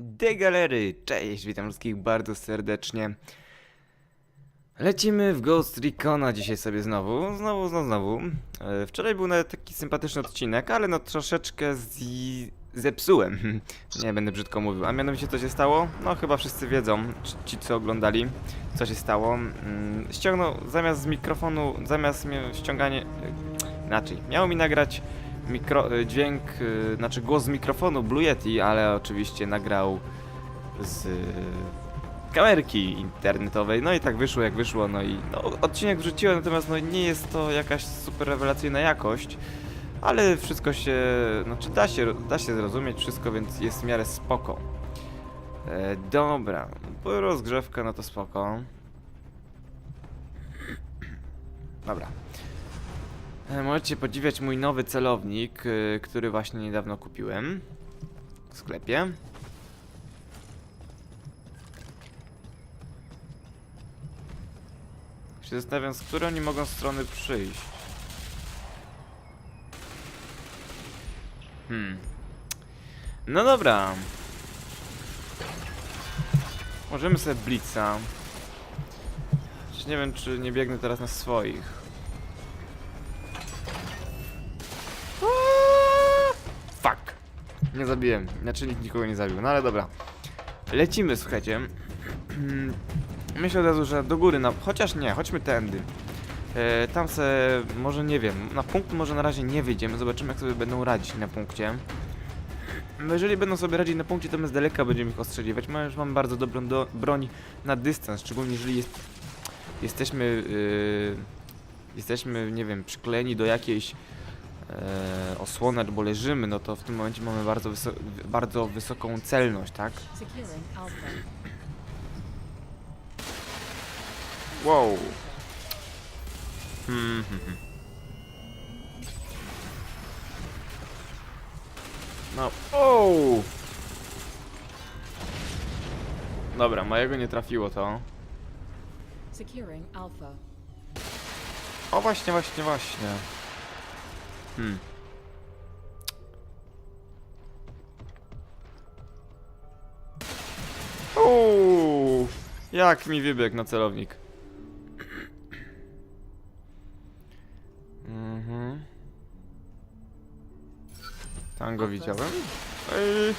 De galery! Cześć, witam wszystkich bardzo serdecznie. Lecimy w Ghost Recona dzisiaj sobie znowu, znowu, znowu, znowu. E, Wczoraj był nawet taki sympatyczny odcinek, ale no troszeczkę zepsułem. Nie będę brzydko mówił. A mianowicie co się stało? No chyba wszyscy wiedzą, ci- co oglądali, co się stało. Mm, Ściągnął zamiast z mikrofonu, zamiast mi- ściąganie... Inaczej, miało mi nagrać mikro, e, dźwięk, e, znaczy głos z mikrofonu Blue Yeti, ale oczywiście nagrał z e, kamerki internetowej, no i tak wyszło jak wyszło, no i no, odcinek wrzuciłem, natomiast no nie jest to jakaś super rewelacyjna jakość, ale wszystko się, znaczy da się, da się zrozumieć wszystko, więc jest w miarę spoko. E, dobra, rozgrzewka, no to spoko. Dobra. E, Możecie podziwiać mój nowy celownik, y, który właśnie niedawno kupiłem w sklepie. Się zastanawiam, z której oni mogą strony przyjść. Hmm. No dobra. Możemy sobie blitza. Chociaż nie wiem, czy nie biegnę teraz na swoich. Nie zabiłem. Znaczy nikt nikogo nie zabił. No ale dobra. Lecimy, słuchajcie. Myślę od razu, że do góry, chociaż nie, chodźmy tędy. E, tam se, może nie wiem, na punkt może na razie nie wyjdziemy, zobaczymy jak sobie będą radzić na punkcie. No jeżeli będą sobie radzić na punkcie, to my z daleka będziemy ich ostrzeliwać. My już mamy bardzo dobrą do, broń na dystans, szczególnie jeżeli jest, jesteśmy, yy, jesteśmy, nie wiem, przyklejeni do jakiejś e, osłony albo leżymy, no to w tym momencie mamy bardzo, bardzo wysoką celność, tak? Wow. Hmm, hmm, hmm. No. O! Dobra, mojego nie trafiło to. O właśnie, właśnie, właśnie. Hmm. Uuu, jak mi wybiegł na celownik. Mhm. Tam go widziałem. Ej.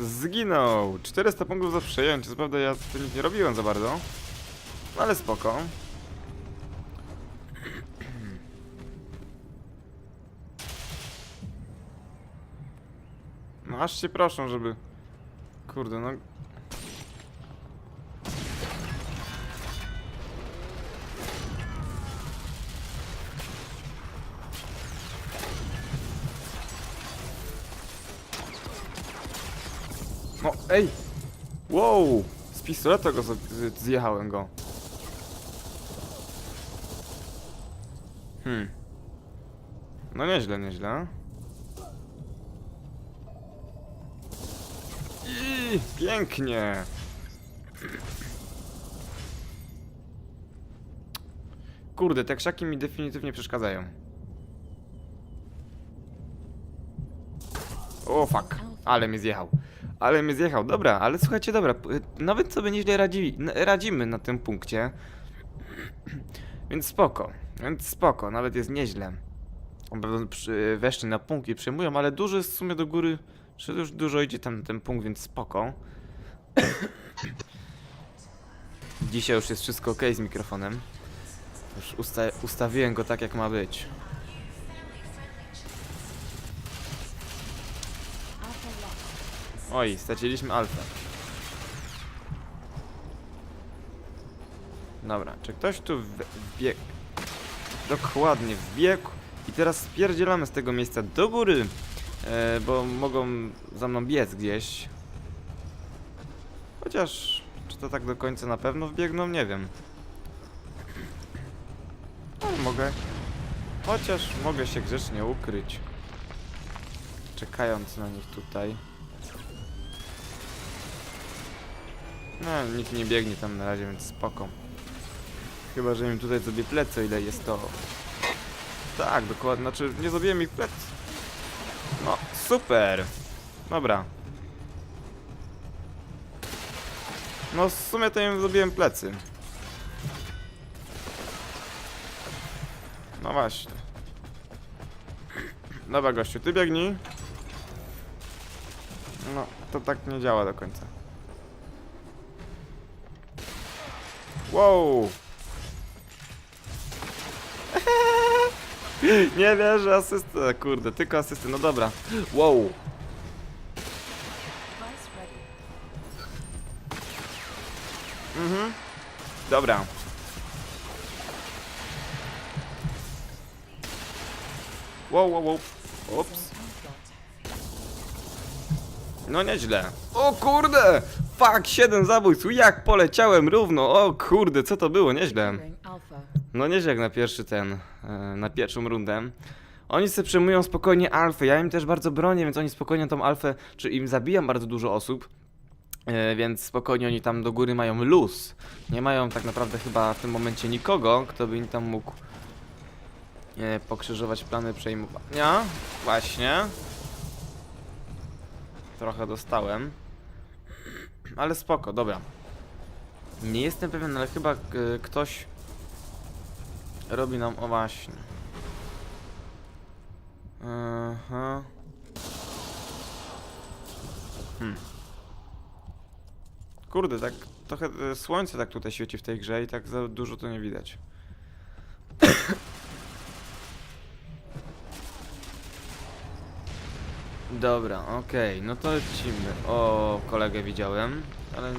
Zginął. 400 punktów za przejęcie. Co prawda ja to nic nie robiłem za bardzo. Ale spoko. Aż się proszą, żeby... Kurde, no... No, ej! Wow! Z pistoletu go zjechałem go. Hmm. No nieźle, nieźle. Pięknie. Kurde, te krzaki mi definitywnie przeszkadzają. O fuck, ale mnie zjechał. Ale mnie zjechał, dobra, ale słuchajcie, dobra, nawet sobie nieźle radzi, radzimy na tym punkcie. Więc spoko, więc spoko, nawet jest nieźle. Weszli na punkt i przejmują, ale dużo jest w sumie do góry, że już dużo idzie tam na ten punkt, więc spoko. Dzisiaj już jest wszystko ok z mikrofonem. Już usta ustawiłem go tak jak ma być. Oj, straciliśmy alfę. Dobra, czy ktoś tu wbiegł? Dokładnie, wbiegł. I teraz spierdzielamy z tego miejsca do góry, bo mogą za mną biec gdzieś. Chociaż, czy to tak do końca na pewno wbiegną? Nie wiem. Ale mogę. Chociaż mogę się grzecznie ukryć. Czekając na nich tutaj. No, nikt nie biegnie tam na razie, więc spoko. Chyba, że im tutaj sobie plecy, ile jest to. Tak, dokładnie, znaczy nie zrobiłem ich plec. No, super. Dobra. No w sumie to im zrobiłem plecy. No właśnie. Dobra gościu, ty biegnij. No, to tak nie działa do końca. Wow! nie wierzę, asystę, kurde, tylko asysty, no dobra. Wow! Mhm. Dobra. Wow, wow, wow. Ups. No nieźle. O kurde! Fuck, 7 zabójstw, jak poleciałem równo. O kurde, co to było? Nieźle. No nieźle jak na pierwszy ten, e, na pierwszą rundę. Oni sobie przejmują spokojnie alfę, ja im też bardzo bronię, więc oni spokojnie tą alfę, czy im zabijam bardzo dużo osób, e, więc spokojnie oni tam do góry mają luz. Nie mają tak naprawdę chyba w tym momencie nikogo, kto by im tam mógł e, pokrzyżować plany przejmowania. Właśnie. Trochę dostałem. Ale spoko, dobra. Nie jestem pewien, ale chyba e, ktoś robi nam, o właśnie. Aha. Hmm. Kurde, tak trochę e, słońce tak tutaj świeci w tej grze i tak za dużo to nie widać. Dobra, okej, no to lecimy. O, kolegę widziałem, ale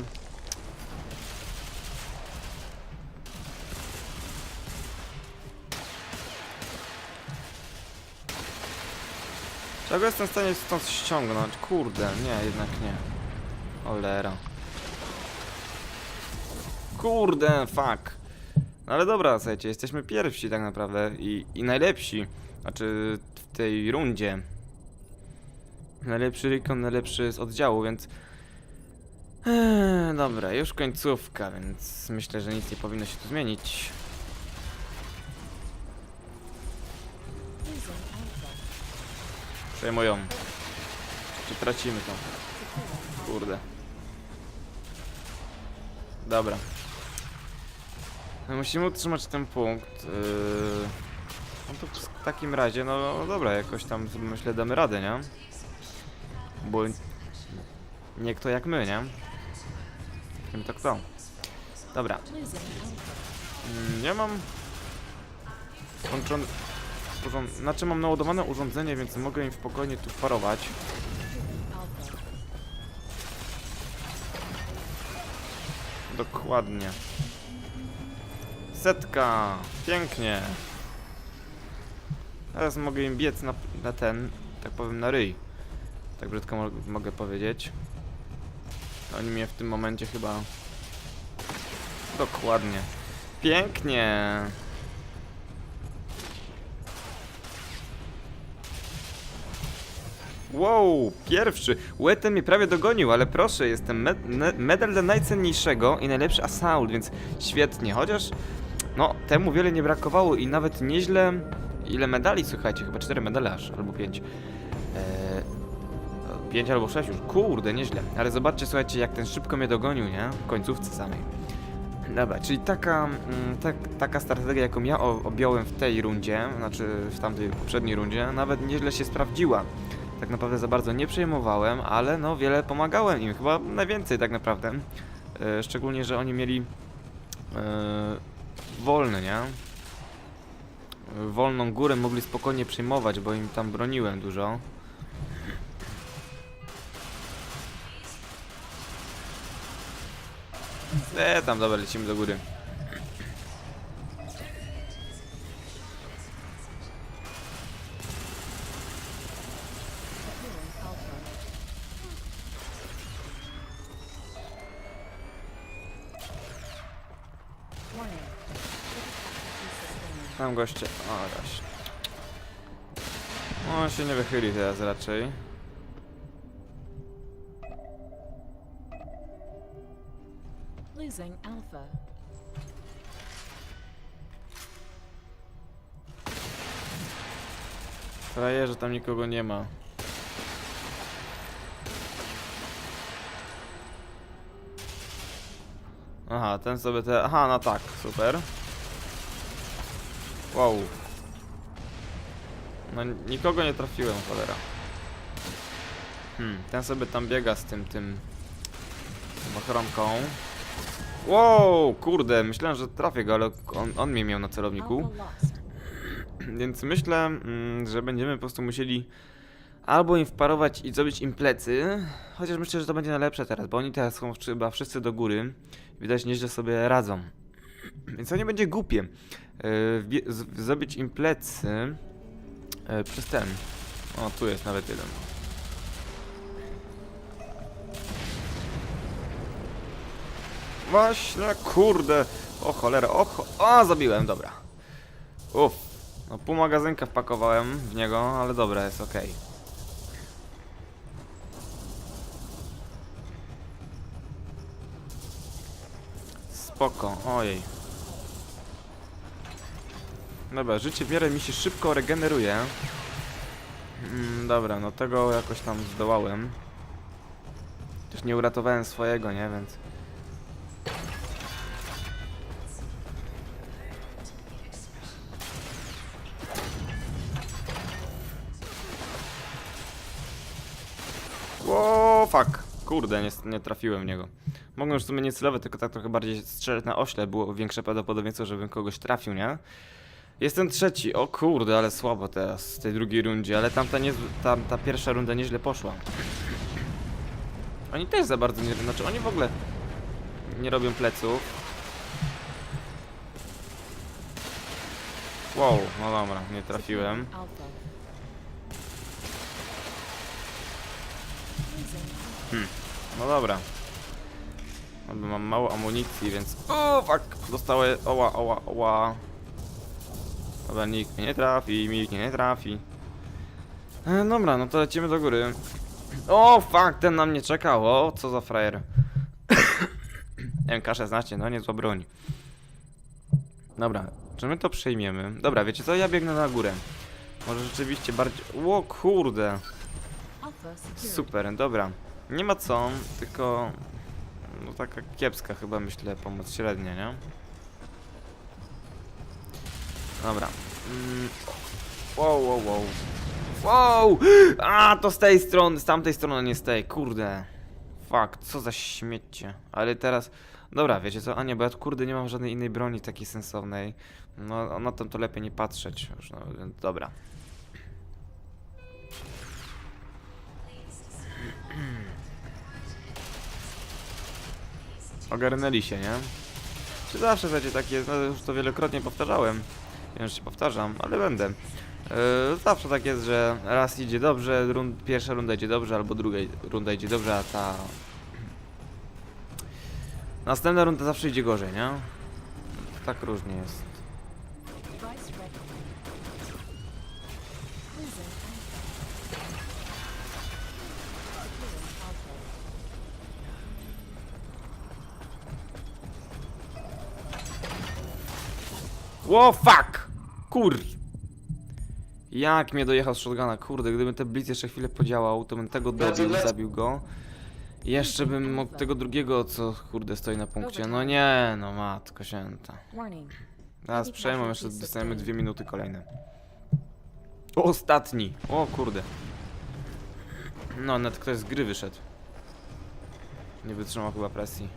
Czego jestem w stanie stąd ściągnąć? Kurde, nie, jednak nie. Olera. Kurde, fuck. No ale dobra, słuchajcie, jesteśmy pierwsi tak naprawdę i, i najlepsi. Znaczy w tej rundzie. Najlepszy Rikon, najlepszy z oddziału, więc... Eee, dobra, już końcówka, więc myślę, że nic nie powinno się tu zmienić. Przejmują. Czy tracimy to? Kurde. Dobra. No musimy utrzymać ten punkt. Yy... No to w takim razie, no, no dobra, jakoś tam myślę damy radę, nie? Bo nie kto jak my, nie? Kim to kto? Dobra. Alpha. Mm, mam włączone... Urząd... Znaczy mam naładowane urządzenie, więc mogę im spokojnie tu parować. Dokładnie. Setka! Pięknie! Teraz mogę im biec na, na ten, tak powiem, na ryj. Tak brzydko mo mogę powiedzieć. Oni mnie w tym momencie chyba... Dokładnie. Pięknie! Wow, pierwszy. Łeten mnie prawie dogonił, ale proszę, jestem me me medal dla najcenniejszego i najlepszy assault, więc świetnie. Chociaż, no, temu wiele nie brakowało i nawet nieźle... Ile medali, słuchajcie, chyba cztery medale aż, albo pięć. Eee, pięć albo sześć już, kurde, nieźle. Ale zobaczcie, słuchajcie, jak ten szybko mnie dogonił, nie? W końcówce samej. Dobra, czyli taka, mm, tak, taka strategia, jaką ja objąłem w tej rundzie, znaczy w tamtej poprzedniej rundzie, nawet nieźle się sprawdziła. Tak naprawdę za bardzo nie przejmowałem, ale no wiele pomagałem im, chyba najwięcej tak naprawdę. E, szczególnie, że oni mieli e, wolny, nie? Wolną górę mogli spokojnie przejmować, bo im tam broniłem dużo. E, tam dobra, lecimy do góry. Goście. O, właśnie. On się nie wychyli teraz raczej. Losing Alpha. Frajerze, tam nikogo nie ma. Aha, ten sobie te... Aha, no tak, super. Wow. No nikogo nie trafiłem, cholera. Hmm, ten sobie tam biega z tym, tym... ochronką. Wow, kurde, myślałem, że trafię go, ale on, on mnie miał na celowniku. Więc myślę, mm, że będziemy po prostu musieli albo im wparować i zrobić im plecy, chociaż myślę, że to będzie najlepsze teraz, bo oni teraz są chyba wszyscy do góry. Widać nieźle sobie radzą. Więc to nie będzie głupie. Yy, wbie- z- zrobić im plecy yy, przez ten. O, tu jest nawet jeden. Właśnie, kurde. O cholera, o, o zabiłem, dobra. Uff. No pół magazynka wpakowałem w niego, ale dobra, jest okej. Spoko, ojej. Dobra, życie wiele mi się szybko regeneruje. Mm, dobra, no tego jakoś tam zdołałem. Też nie uratowałem swojego, nie, więc... Ło, fuck. Kurde, nie, nie trafiłem w niego. Mogłem już w sumie nie celować, tylko tak trochę bardziej strzelać na ośle. Było większe prawdopodobieństwo, żebym kogoś trafił, nie? Jestem trzeci. O kurde, ale słabo teraz w tej drugiej rundzie, ale tamta, nie, tam, ta pierwsza runda nieźle poszła. Oni też za bardzo nie... Znaczy, oni w ogóle nie robią pleców. Wow, no dobra, nie trafiłem. Alpha. No dobra. Mam mało amunicji, więc... O, fuck! Dostały... Oła, oła, oła. Dobra, nikt mnie nie trafi, nikt mnie nie trafi. E, dobra, no to lecimy do góry. O, fuck! Ten na mnie czekał. O, co za frajer. MK16, no niezła broń. Dobra, czy my to przejmiemy? Dobra, wiecie co? Ja biegnę na górę. Może rzeczywiście bardziej... O, kurde. Super, dobra. Nie ma co, tylko... No taka kiepska chyba myślę pomoc średnia, nie? Dobra. Mm. Wow, wow, wow. Wow! A, to z tej strony, z tamtej strony, nie z tej, kurde. Fuck, co za śmiecie. Ale teraz... Dobra, wiecie co? A nie, bo ja kurde nie mam żadnej innej broni takiej sensownej. No, na tym to lepiej nie patrzeć już, no, dobra. Ogarnęli się, nie? Czy zawsze będzie tak jest, no już to wielokrotnie powtarzałem. Wiem, że się powtarzam, ale będę. Yy, zawsze tak jest, że raz idzie dobrze, rund, pierwsza runda idzie dobrze, albo druga runda idzie dobrze, a ta... Następna runda zawsze idzie gorzej, nie? Tak różnie jest. Ło, fuck! Kur... Jak mnie dojechał z shotguna, kurde, gdyby ten blitz jeszcze chwilę podziałał, to bym tego dobił, zabił go. Jeszcze bym mógł tego drugiego, co kurde stoi na punkcie. No nie, no matko święta. Teraz przejmą, jeszcze dostajemy dwie minuty kolejne. Ostatni! O kurde. No, nawet ktoś z gry wyszedł. Nie wytrzymał chyba presji.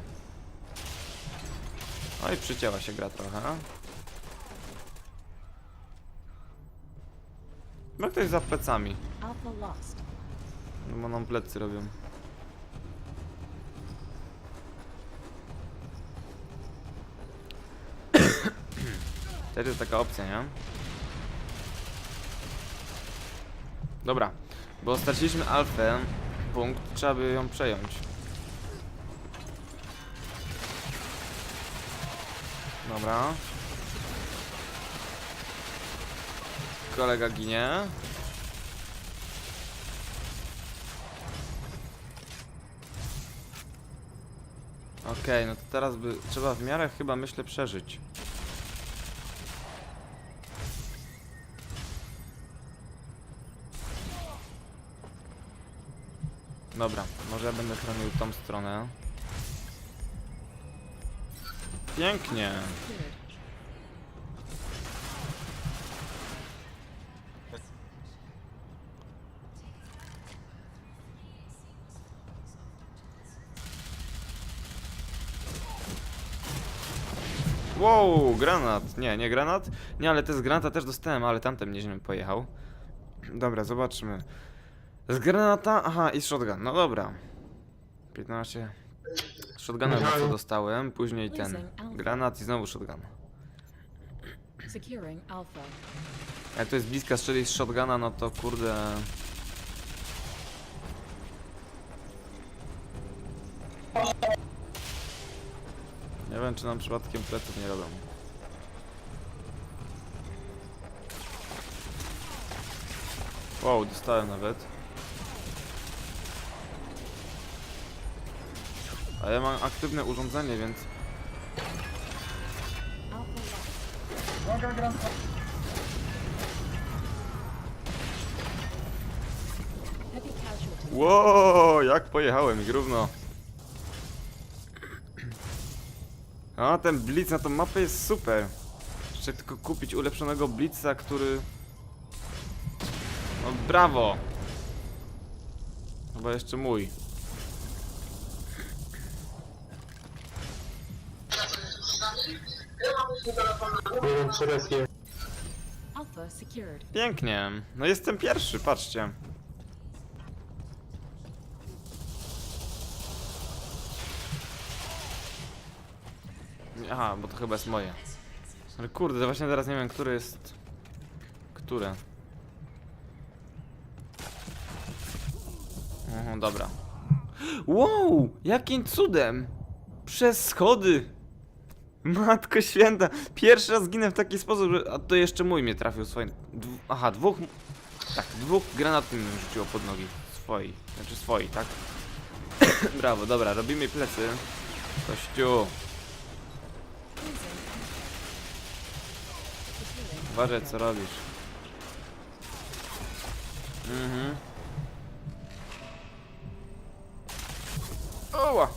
No i przycięła się gra trochę. No ktoś za plecami. No bo nam plecy robią. Też jest taka opcja, nie? Dobra, bo straciliśmy alfę, punkt, trzeba by ją przejąć. Dobra. Kolega ginie. Okej, no to teraz by trzeba w miarę chyba myślę przeżyć. Dobra, może ja będę chronił tą stronę. Pięknie. Wow, granat. Nie, nie granat. Nie, ale te z granata też dostałem, ale tamten nieźle pojechał. Dobra, zobaczmy. Z granata, aha, i z shotgun. No dobra. 15. Z shotgunem no co dostałem, później ten granat i znowu shotgun. Securing Alpha. Jak to jest bliska strzelić z shotguna, no to kurde... Nie wiem, czy nam przypadkiem pleców nie robią. Wow, dostałem nawet. A ja mam aktywne urządzenie, więc... Ło, jak pojechałem i równo. A ten blitz na tą mapę jest super. Jeszcze tylko kupić ulepszonego blitza, który... No brawo! Chyba jeszcze mój. Alpha secured. Pięknie. No jestem pierwszy, patrzcie. Aha, bo to chyba jest moje. Ale kurde, właśnie teraz nie wiem, które jest... Które? Oho, dobra. Wow! Jakim cudem! Przez schody! Matko święta! Pierwszy raz zginę w taki sposób, że... A to jeszcze mój mnie trafił swoim... Aha, dwóch... Tak, dwóch granatów mi rzuciło pod nogi. Swoi. Znaczy swoi, tak? Brawo, dobra, robimy plecy. Kościół. Losing. Securing Uważaj co robisz. Mhm. Oła!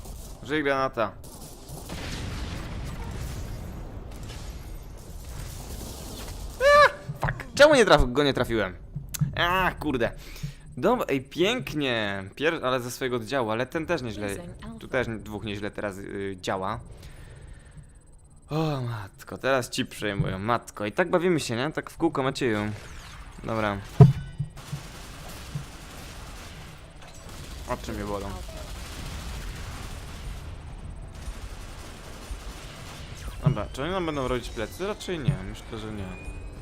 Żyj granata. Ah, fuck. Czemu nie traf go nie trafiłem? A, kurde. Dobra, ej, pięknie. Pier ale ze swojego oddziału, ale ten też nieźle. Tu też dwóch nieźle teraz y, działa. O matko, teraz ci przejmują, matko. I tak bawimy się, nie? Tak w kółko Macieju. Dobra. Oczy mnie bolą. Dobra, czy oni nam będą robić plecy? Raczej nie, myślę, że nie.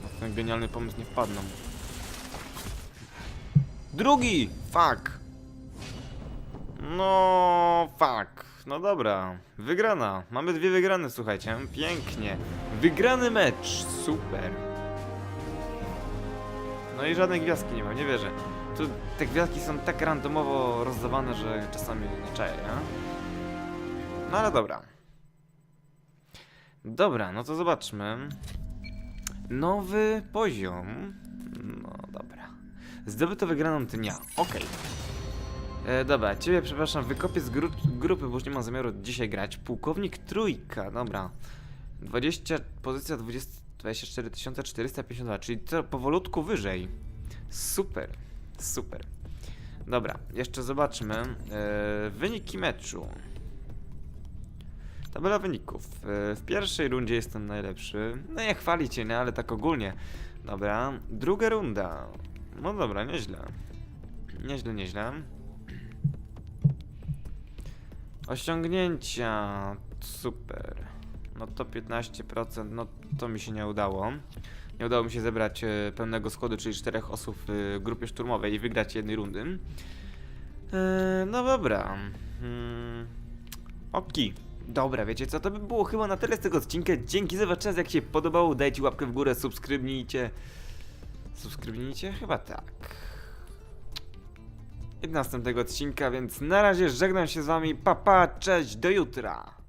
Na ten genialny pomysł nie wpadną. Drugi! Fuck! No, fuck. No dobra, wygrana. Mamy dwie wygrane, słuchajcie. Pięknie. Wygrany mecz, super. No i żadnej gwiazdki nie ma, nie wierzę. Tu te gwiazdki są tak randomowo rozdawane, że czasami nie czaję, nie? No ale dobra. Dobra, no to zobaczmy. Nowy poziom. No dobra. Zdobyto wygraną dnia. Okej. E, dobra, ciebie przepraszam, wykopię z gru grupy, bo już nie mam zamiaru dzisiaj grać. Pułkownik Trójka, dobra. 20, pozycja 20, 24 452, czyli to powolutku wyżej. Super, super. Dobra, jeszcze zobaczmy. E, wyniki meczu. Tabela wyników. E, W pierwszej rundzie jestem najlepszy. No nie chwalicie, nie, ale tak ogólnie. Dobra, druga runda. No dobra, nieźle. Nieźle, nieźle. Osiągnięcia. Super. No to 15%, no to mi się nie udało. Nie udało mi się zebrać e, pełnego składu, czyli czterech osób w grupie szturmowej i wygrać jednej rundy. E, no dobra. Hmm. Oki. Dobra, wiecie co, to by było chyba na tyle z tego odcinka. Dzięki za wasz czas, jak się podobało, dajcie łapkę w górę, subskrybnijcie. Subskrybnijcie? Chyba tak. Następnego odcinka, więc na razie żegnam się z wami, papa, pa, cześć, do jutra!